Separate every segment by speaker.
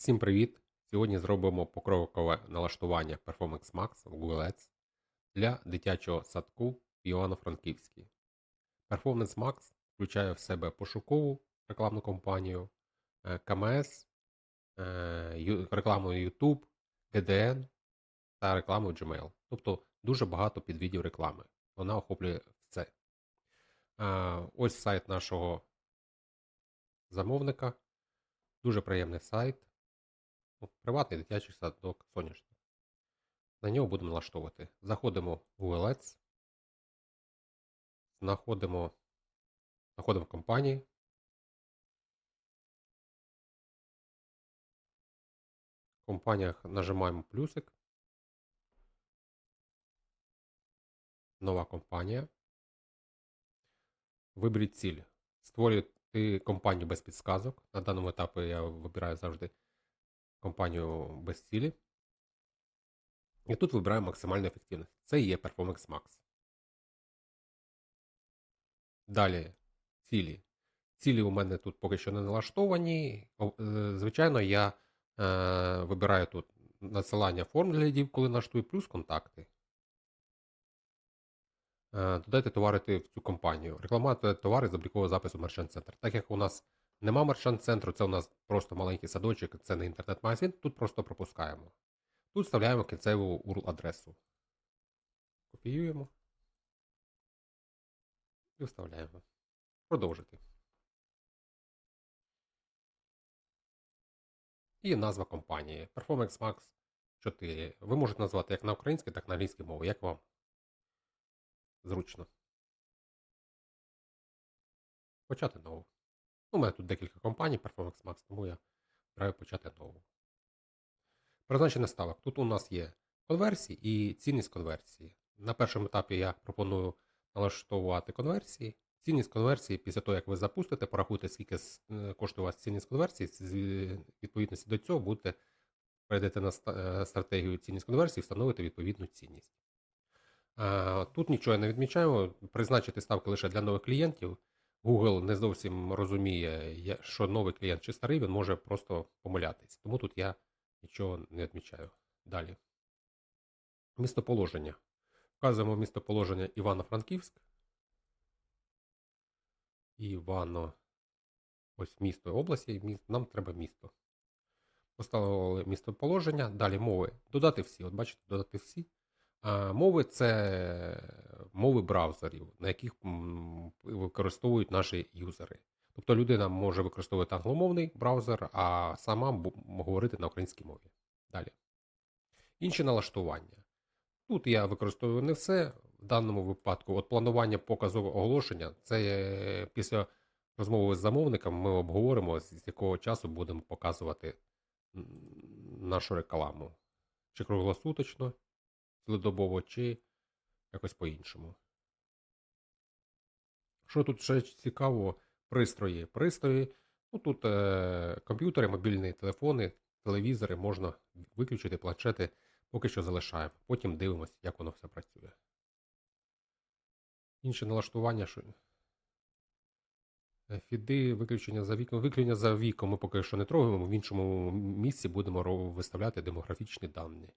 Speaker 1: Всім привіт! Сьогодні зробимо покрокове налаштування Performance Max в Google Ads для дитячого садку в Івано-Франківській. Performance Max включає в себе пошукову рекламну кампанію, е, КМС, е, рекламу YouTube, GDN та рекламу Gmail. Тобто дуже багато підвідів реклами. Вона охоплює все. Е, Ось сайт нашого замовника. Дуже приємний сайт. Ну, Приватний дитячий садок соняшник. На нього будемо налаштовувати. Заходимо в Google знаходимо, знаходимо компанії. В компаніях нажимаємо плюсик. Нова компанія. Виберіть ціль. Створювати компанію без підсказок. На даному етапі я вибираю завжди компанію без цілі. І тут вибираю максимальну ефективність. Це є Performance Max. Далі цілі. Цілі у мене тут поки що не налаштовані. Е, Звичайно, я е, вибираю тут надсилання форм для лідів, коли налаштую, плюс контакти. Додайте товари в цю компанію. Рекламувати товари з облікового запису Merchant Center. Так як у нас нема Merchant центру, це у нас просто маленький садочок, це не інтернет-магазин, тут просто пропускаємо. Тут вставляємо кінцеву URL-адресу. Копіюємо. І вставляємо. Продовжити. І назва компанії. Performance Max 4. Ви можете назвати як на українській, так і на англійській мові, як вам зручно. Почати нову. У мене тут декілька компаній Performance Max, тому я вибираю почати нову. Призначення ставок. Тут у нас є конверсії і цінність конверсії. На першому етапі я пропоную налаштовувати конверсії. Цінність конверсії, після того, як ви запустите, порахуйте, скільки е, коштує у вас цінність конверсії. З відповідності до цього будете перейдете на е, стратегію цінність конверсії, встановити відповідну цінність. Тут нічого не відмічаємо. Призначити ставки лише для нових клієнтів. Google не зовсім розуміє, що новий клієнт чи старий, він може просто помилятись. Тому тут я нічого не відмічаю. Далі. Містоположення. Вказуємо містоположення Івано-Франківськ. Івано. Ось місто області. Нам треба місто. Поставили містоположення. Далі мови. Додати всі. От бачите, додати всі. А, мови це мови браузерів, на яких використовують наші юзери. Тобто людина може використовувати англомовний браузер, а сама говорити на українській мові. Далі. Інші налаштування. Тут я використовую не все. В даному випадку, от планування показу оголошення, це е, після розмови з замовником ми обговоримо, з якого часу будемо показувати нашу рекламу. Чи круглосуточно, цілодобово, чи якось по-іншому. Що тут ще цікаво? Пристрої. Пристрої. Ну, тут е, комп'ютери, мобільні телефони, телевізори можна виключити, планшети поки що залишаємо. Потім дивимося, як воно все працює. Інше налаштування. Що... Е, Фіди, виключення за віком. Виключення за віком ми поки що не трогаємо, в іншому місці будемо виставляти демографічні дані.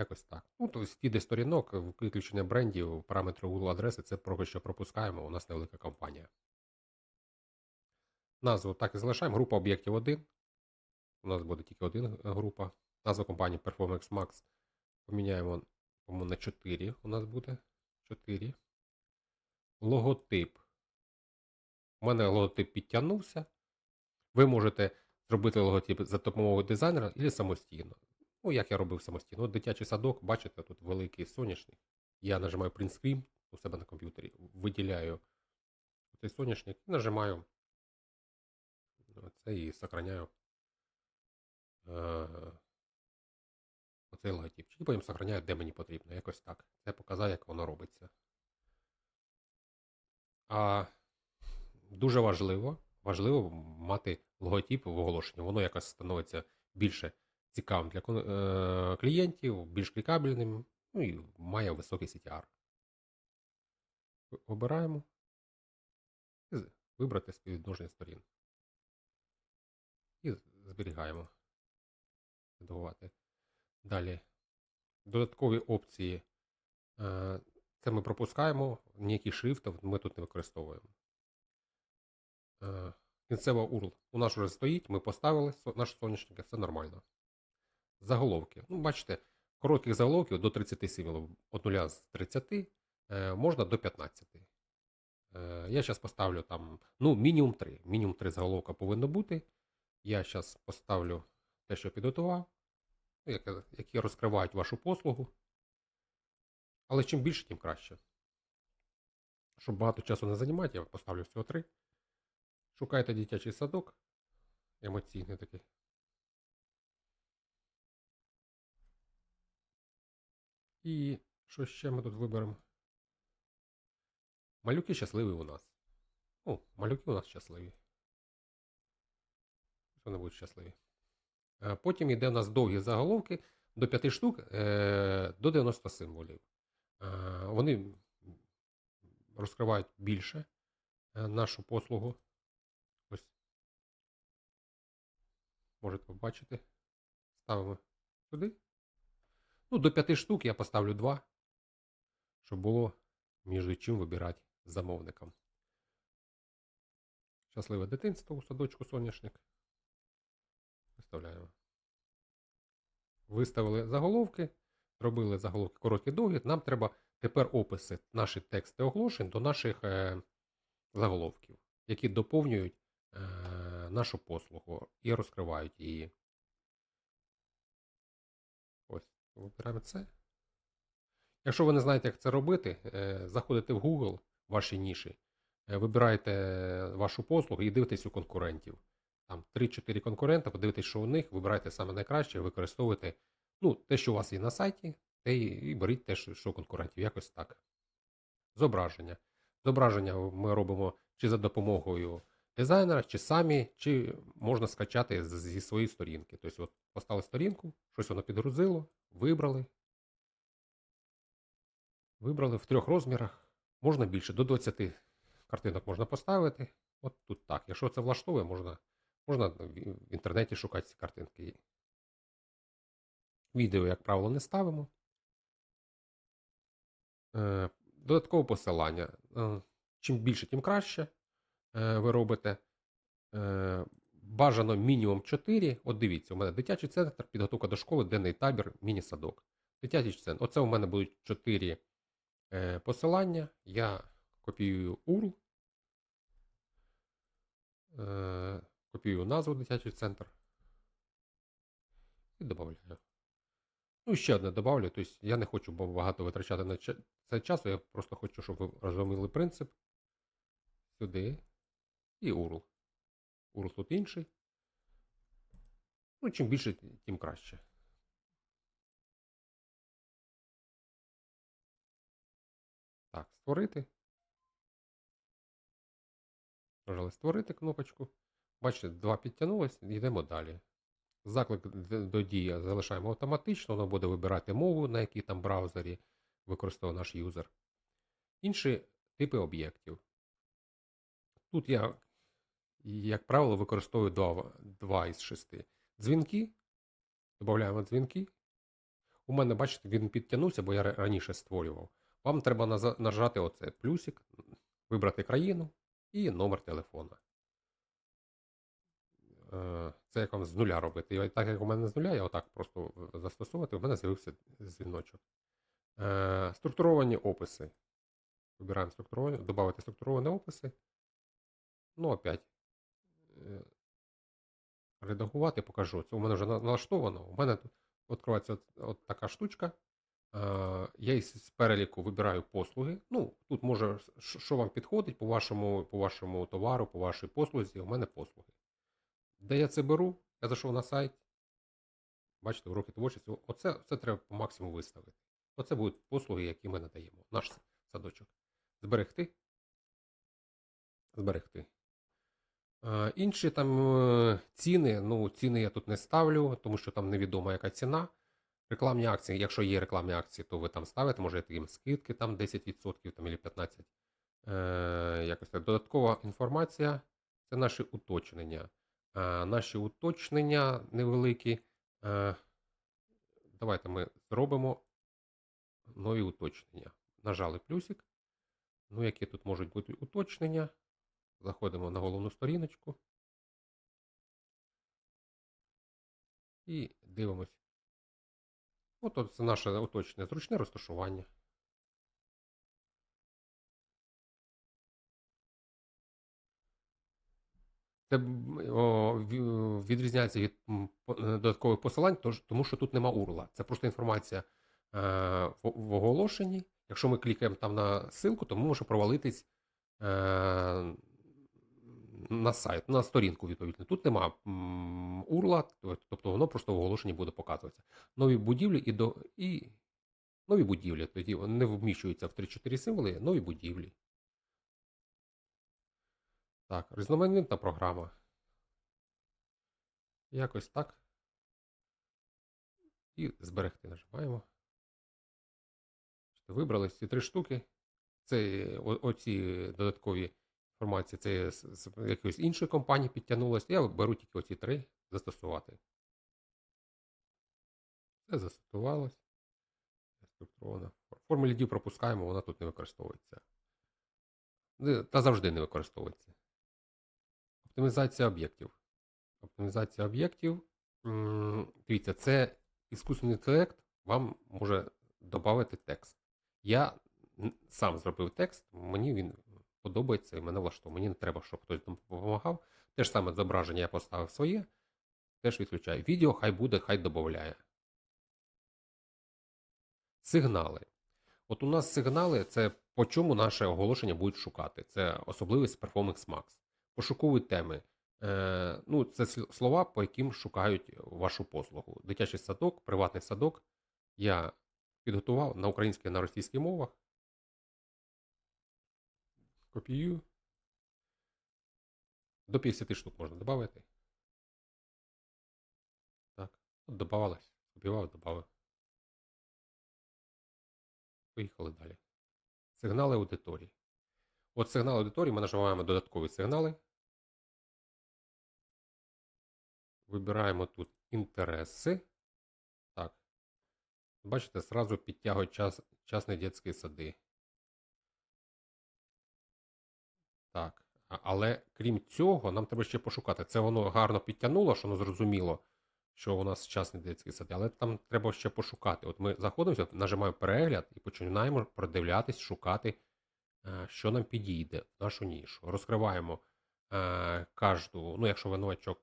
Speaker 1: Якось так. Ну, тобто фіди сторінок, виключення брендів, параметри Google адреси це поки що пропускаємо, у нас невелика компанія. Назву так і залишаємо. Група об'єктів 1. У нас буде тільки один група. Назва компанії Performance Max поміняємо по-моєму, на 4. У нас буде 4. Логотип. У мене логотип підтягнувся. Ви можете зробити логотип за допомогою дизайнера або самостійно. Ну, як я робив самостійно. От дитячий садок, бачите, тут великий соняшник. Я нажимаю Print Screen у себе на комп'ютері, виділяю цей соняшник і нажимаю це і сохраняю е, оцей логотип. І потім сохраняю, де мені потрібно. Якось так. Це показає, як воно робиться. А дуже важливо, важливо мати логотип в оголошенні. Воно якось становиться більше цікавим для е, клієнтів, більш клікабельним, ну і має високий CTR. Обираємо вибрати співвідношення сторін. І зберігаємо. Редагувати. Далі. Додаткові опції. Е, Це ми пропускаємо. Ніякі шрифти ми тут не використовуємо. Е, Кінцева URL у нас вже стоїть, ми поставили наш соняшник, все нормально. Заголовки. Ну, бачите, коротких заголовків до 30 символів від 0 з 30 е, можна до 15. Е, Я зараз поставлю там, ну, мінімум 3. Мінімум 3 заголовка повинно бути. Я зараз поставлю те, що підготував, які розкривають вашу послугу. Але чим більше, тим краще. Щоб багато часу не займати, я поставлю всього 3. Шукайте дитячий садок. Емоційний такий. І що ще ми тут виберемо? Малюки щасливі у нас. О, малюки у нас щасливі. Вони будуть щасливі. Е, Потім йде у нас довгі заголовки до 5 штук е, до 90 символів. Е, Вони розкривають більше нашу послугу. Ось. Можете побачити. Ставимо сюди. Ну, до 5 штук я поставлю 2, щоб було між чим вибирати замовникам. Щасливе дитинство у садочку соняшник. Виставляємо. Виставили заголовки, зробили заголовки короткі довгі. Нам треба тепер описи, наші тексти оголошень до наших е, заголовків, які доповнюють е, нашу послугу і розкривають її. Вибираємо це. Якщо ви не знаєте, як це робити, е, заходите в Google, ваші ніші, е, вибираєте вашу послугу і дивитесь у конкурентів. Там 3-4 конкурента, подивитесь, що у них, вибирайте саме найкраще, використовуйте ну, те, що у вас є на сайті, те і беріть те, що конкурентів. Якось так. Зображення. Зображення ми робимо чи за допомогою дизайнера, чи самі, чи можна скачати зі своєї сторінки. Тобто, от поставили сторінку, щось воно підгрузило, вибрали. Вибрали в трьох розмірах. Можна більше, до 20 картинок можна поставити. От тут так. Якщо це влаштовує, можна, можна в інтернеті шукати ці картинки. Відео, як правило, не ставимо. Е, Додаткове посилання. Е, Чим більше, тим краще ви робите. Е, Бажано мінімум 4. От дивіться, у мене дитячий центр, підготовка до школи, денний табір, міні-садок. Дитячий центр. Оце у мене будуть 4 е, посилання. Я копіюю URL, е, копіюю назву дитячий центр і додаю. Ну, ще одне додавлю. Тобто я не хочу багато витрачати на це часу, я просто хочу, щоб ви розуміли принцип. Сюди і URL. URL тут інший. Ну, чим більше, тим краще. Так, створити. Нажали створити кнопочку. Бачите, два підтягнулось, йдемо далі. Заклик до дії залишаємо автоматично, воно буде вибирати мову, на якій там браузері використовує наш юзер. Інші типи об'єктів. Тут я, як правило, використовую два, два із шести. Дзвінки. Додаємо дзвінки. У мене, бачите, він підтягнувся, бо я раніше створював. Вам треба нажати оце плюсик, вибрати країну і номер телефона. Е, Це як вам з нуля робити. І так як у мене з нуля, я отак просто застосовувати, у мене з'явився дзвіночок. Е, Структуровані описи. Вибираємо структуровані, додати структуровані описи. Ну, опять. Е, Редагувати покажу. Це у мене вже налаштовано. У мене тут відкривається от, така штучка. Е, Я із переліку вибираю послуги. Ну, тут може, що вам підходить по вашому, по вашому товару, по вашій послузі. У мене послуги. Де я це беру? Я зайшов на сайт. Бачите, уроки творчості. Оце це треба по максимуму виставити. Оце будуть послуги, які ми надаємо. Наш садочок. Зберегти. Зберегти. Е, інші там е, ціни. Ну, ціни я тут не ставлю, тому що там невідома яка ціна. Рекламні акції, якщо є рекламні акції, то ви там ставите, може їм скидки там 10% там, або 15%. Е, якось так. Додаткова інформація це наші уточнення. Наші уточнення невеликі. Давайте ми зробимо нові уточнення. Нажали плюсик. Ну, які тут можуть бути уточнення. Заходимо на головну сторіночку. І дивимось. От це наше уточнення. Зручне розташування. Це відрізняється від е, додаткових посилань, тому що тут нема урла. Це просто інформація е, в, оголошенні. Якщо ми клікаємо там на ссылку, то ми може провалитись е, на сайт, на сторінку відповідно. Тут нема урла, тобто воно просто в оголошенні буде показуватися. Нові будівлі і до і нові будівлі. Тоді не вміщуються в 3-4 символи, нові будівлі. Так, різноманітна програма. Якось так. І зберегти нажимаємо. Вибрали ці три штуки. Це оці додаткові інформації, це з, якоїсь іншої компанії підтягнулося. Я беру тільки оці три застосувати. Це застосувалось. Структурована. Форму лідів пропускаємо, вона тут не використовується. Та завжди не використовується. Оптимізація об'єктів. Оптимізація об'єктів. Дивіться, це іскусний інтелект вам може додати текст. Я сам зробив текст, мені він подобається і мене влаштовує. Мені не треба, щоб хтось там допомагав. Те ж саме зображення я поставив своє, теж відключаю. Відео хай буде, хай додає. Сигнали. От у нас сигнали це по чому наше оголошення будуть шукати. Це особливість Performance Max. Пошукові теми. Е, ну, це слова, по яким шукають вашу послугу. Дитячий садок, приватний садок. Я підготував на українській і на російській мовах. Копіюю. До 50 штук можна додати. Так, от додавалось. Копіював, додав. Поїхали далі. Сигнали аудиторії. От сигнал аудиторії ми нажимаємо додаткові сигнали. Вибираємо тут інтереси. Так. Бачите, зразу підтягують час, частні дитячі сади. Так. Але крім цього, нам треба ще пошукати. Це воно гарно підтягнуло, що воно зрозуміло, що у нас частні дитячі сади, але там треба ще пошукати. От ми заходимо, нажимаємо перегляд і починаємо продивлятись, шукати, е, що нам підійде нашу нішу. Розкриваємо е, кожну, ну, якщо виновачок,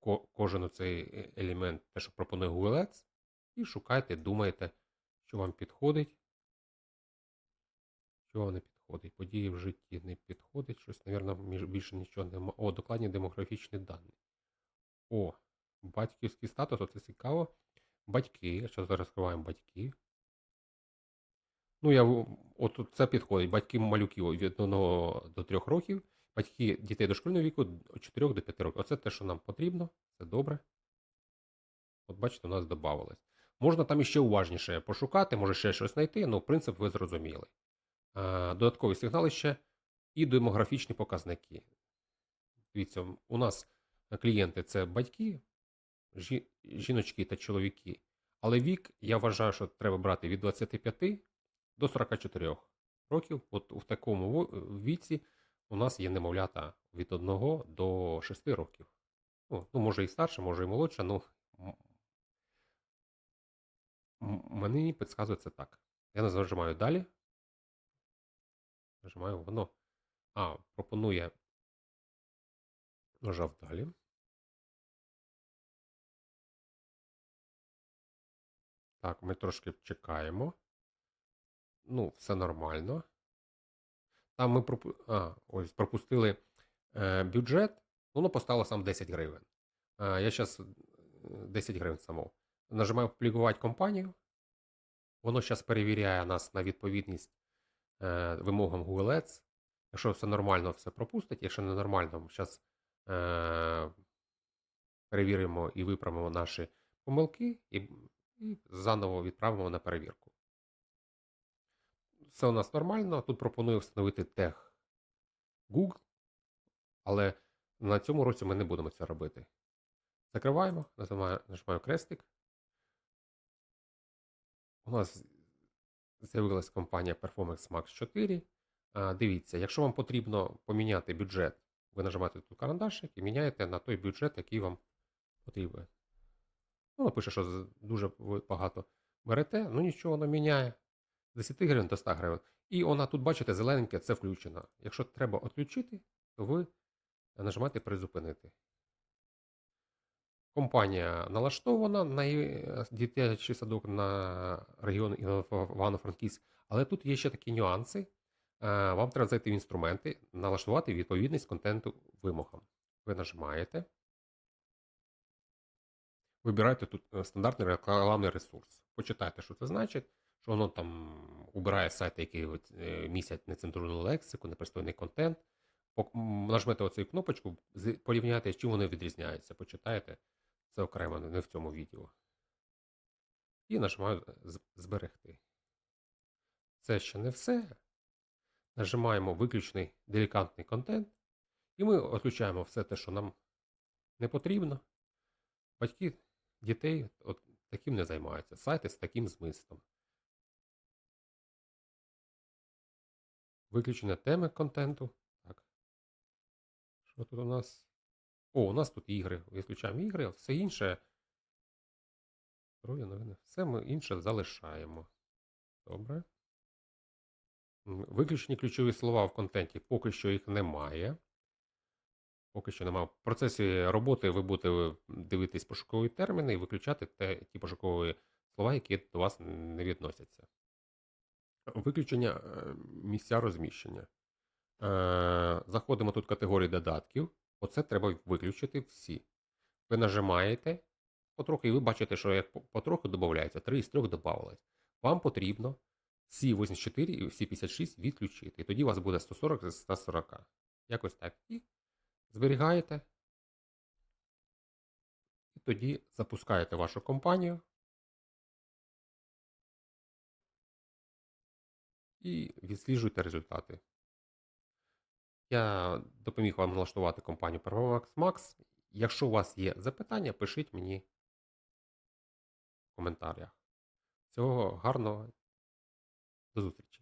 Speaker 1: ко- кожен цей е, елемент, те, що пропонує Google Ads, і шукайте, думаєте, що вам підходить, що вам не підходить. Події в житті не підходить, щось, мабуть, більше нічого немає. О, докладні демографічні дані. О, батьківський статус, оце цікаво. Батьки, зараз розкриваємо батьки. Ну, я от це підходить. Батьки малюків від 1 до 3 років, батьки дітей дошкільного віку від 4 до 5 років. Оце те, що нам потрібно. Це добре. От бачите, у нас додавалось. Можна там іще уважніше пошукати, може ще щось знайти, ну, принцип ви зрозуміли. Е, Додаткові сигнали ще і демографічні показники. Дивіться, у нас клієнти це батьки, жі- жіночки та чоловіки. Але вік, я вважаю, що треба брати від 25 до 44 років. От в такому віці у нас є немовлята від 1 до 6 років. Ну, може і старше, може і молодше, ну мені підказує це так. Я нажимаю далі. Нажимаю воно. А, пропонує. Нажав далі. Так, ми трошки чекаємо. Ну, все нормально. Там ми пропу... а, ось, пропустили е, бюджет, воно поставило сам 10 гривень. Е, я зараз 10 гривень само. Нажимаю публікувати компанію. Воно зараз перевіряє нас на відповідність е, вимогам Google Ads. Якщо все нормально, все пропустить. Якщо не нормально, зараз е, перевіримо і виправимо наші помилки і, і заново відправимо на перевірку. Все у нас нормально. Тут пропоную встановити тег Google, але На цьому році ми не будемо це робити. Закриваємо, нажимаю, крестик. У нас з'явилась компанія Performance Max 4. А, дивіться, якщо вам потрібно поміняти бюджет, ви нажимаєте тут карандашик і міняєте на той бюджет, який вам потрібен. Ну, напише, що дуже багато берете, ну нічого, воно міняє. З 10 гривень до 100 гривень. І вона тут, бачите, зелененьке, це включено. Якщо треба відключити, то ви нажимаєте призупинити. Компанія налаштована на е, дитячий садок на регіон Івано-Франківськ, але тут є ще такі нюанси. Е, Вам треба зайти в інструменти, налаштувати відповідність контенту вимогам. Ви нажимаєте. Вибираєте тут е, стандартний рекламний ресурс. Почитайте, що це значить, що воно там убирає сайти, які от, містять нецензурну лексику, непристойний контент. Нажмете оцю кнопочку, порівняйте, чим вони відрізняються. Почитаєте. Це окремо, не в цьому відео. І нажимаю зберегти. Це ще не все. Нажимаємо виключний делікатний контент. І ми відключаємо все те, що нам не потрібно. Батьки дітей от таким не займаються. Сайти з таким змістом. Виключення теми контенту. Так. Що тут у нас? О, у нас тут ігри. Виключаємо ігри, все інше. Здоров'я, новини. Все ми інше залишаємо. Добре. Виключені ключові слова в контенті, поки що їх немає. Поки що немає. В процесі роботи ви будете дивитись пошукові терміни і виключати те, ті пошукові слова, які до вас не відносяться. Виключення е, місця розміщення. Е, Заходимо тут в категорії додатків. Оце треба виключити всі. Ви нажимаєте потрохи, і ви бачите, що як по- потроху додається, 3 із 3 додавалось. Вам потрібно всі 84 і всі 56 відключити. І тоді у вас буде 140 з 140. Якось так. І зберігаєте. І тоді запускаєте вашу компанію. І відсліджуйте результати. Я допоміг вам налаштувати компанію Performax Max. Якщо у вас є запитання, пишіть мені в коментарях. Всього гарного. До зустрічі!